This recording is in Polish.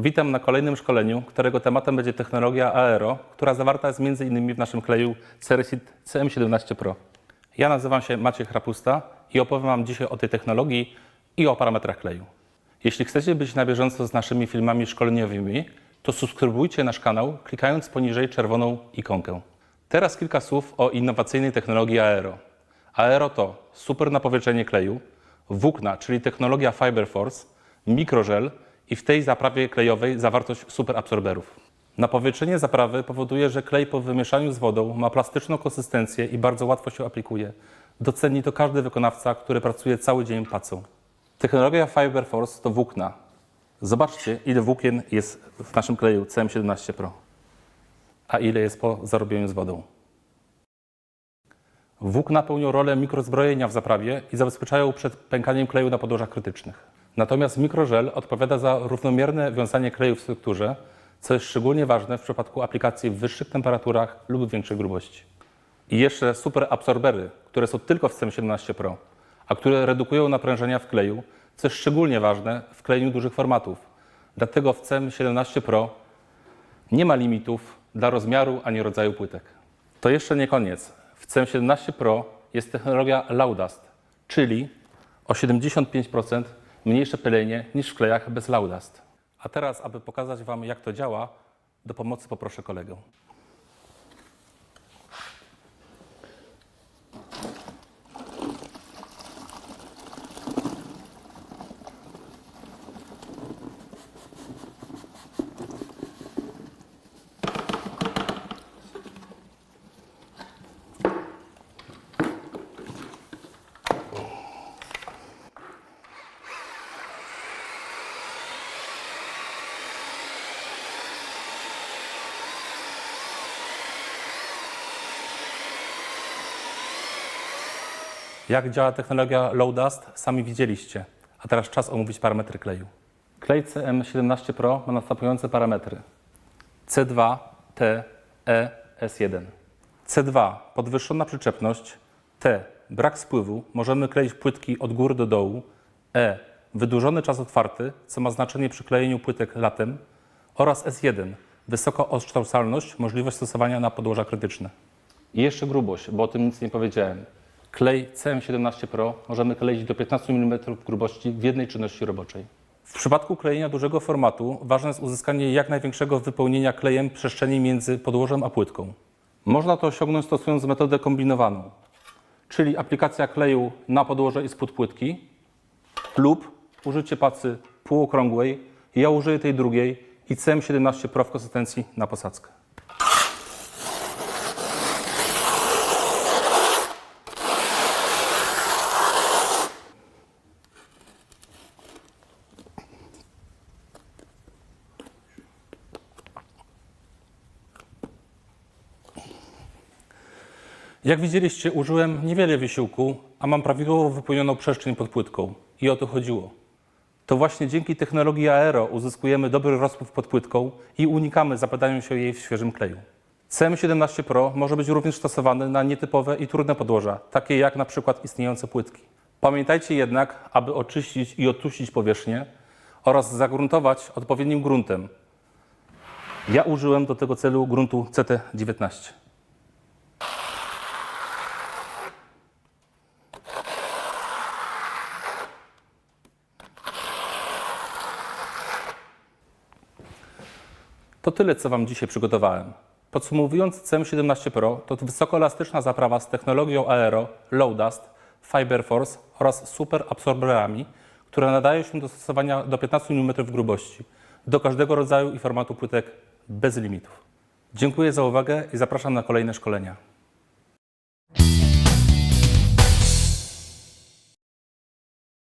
Witam na kolejnym szkoleniu, którego tematem będzie technologia Aero, która zawarta jest m.in. w naszym kleju Ceresit CM17 Pro. Ja nazywam się Maciej Hrapusta i opowiem Wam dzisiaj o tej technologii i o parametrach kleju. Jeśli chcecie być na bieżąco z naszymi filmami szkoleniowymi, to subskrybujcie nasz kanał klikając poniżej czerwoną ikonkę. Teraz kilka słów o innowacyjnej technologii Aero. Aero to super napowietrzenie kleju, włókna, czyli technologia Fiberforce, mikrożel i w tej zaprawie klejowej zawartość superabsorberów. Napowietrzenie zaprawy powoduje, że klej po wymieszaniu z wodą ma plastyczną konsystencję i bardzo łatwo się aplikuje. Doceni to każdy wykonawca, który pracuje cały dzień pacą. Technologia Fiberforce to włókna. Zobaczcie, ile włókien jest w naszym kleju CM17 Pro, a ile jest po zarobieniu z wodą. Włókna pełnią rolę mikrozbrojenia w zaprawie i zabezpieczają przed pękaniem kleju na podłożach krytycznych. Natomiast mikrożel odpowiada za równomierne wiązanie kleju w strukturze, co jest szczególnie ważne w przypadku aplikacji w wyższych temperaturach lub większej grubości. I jeszcze superabsorbery, które są tylko w CM17 Pro, a które redukują naprężenia w kleju, co jest szczególnie ważne w klejeniu dużych formatów. Dlatego w CM17 Pro nie ma limitów dla rozmiaru ani rodzaju płytek. To jeszcze nie koniec. W CM17 Pro jest technologia Laudast, czyli o 75% mniejsze pylenie niż w klejach bez Laudast. A teraz, aby pokazać Wam, jak to działa, do pomocy poproszę kolegę. Jak działa technologia Low Dust, sami widzieliście. A teraz czas omówić parametry kleju. Klej CM17 Pro ma następujące parametry. C2, T, E, S1. C2 podwyższona przyczepność, T brak spływu, możemy kleić płytki od góry do dołu, E wydłużony czas otwarty, co ma znaczenie przy klejeniu płytek latem oraz S1 wysoka odkształcalność, możliwość stosowania na podłoża krytyczne. I jeszcze grubość, bo o tym nic nie powiedziałem. Klej CM17 Pro możemy kleić do 15 mm grubości w jednej czynności roboczej. W przypadku klejenia dużego formatu ważne jest uzyskanie jak największego wypełnienia klejem przestrzeni między podłożem a płytką. Można to osiągnąć stosując metodę kombinowaną, czyli aplikacja kleju na podłoże i spód płytki lub użycie pacy półokrągłej. Ja użyję tej drugiej i CM17 Pro w konsystencji na posadzkę. Jak widzieliście, użyłem niewiele wysiłku, a mam prawidłowo wypełnioną przestrzeń pod płytką. I o to chodziło. To właśnie dzięki technologii Aero uzyskujemy dobry rozpływ pod płytką i unikamy zapadania się jej w świeżym kleju. CM17 Pro może być również stosowany na nietypowe i trudne podłoża, takie jak na przykład istniejące płytki. Pamiętajcie jednak, aby oczyścić i odtuścić powierzchnię oraz zagruntować odpowiednim gruntem. Ja użyłem do tego celu gruntu CT19. To tyle, co Wam dzisiaj przygotowałem. Podsumowując, CM17 Pro to wysokoelastyczna zaprawa z technologią Aero, Low Dust, Fiberforce oraz super absorberami, które nadają się do stosowania do 15 mm grubości, do każdego rodzaju i formatu płytek bez limitów. Dziękuję za uwagę i zapraszam na kolejne szkolenia.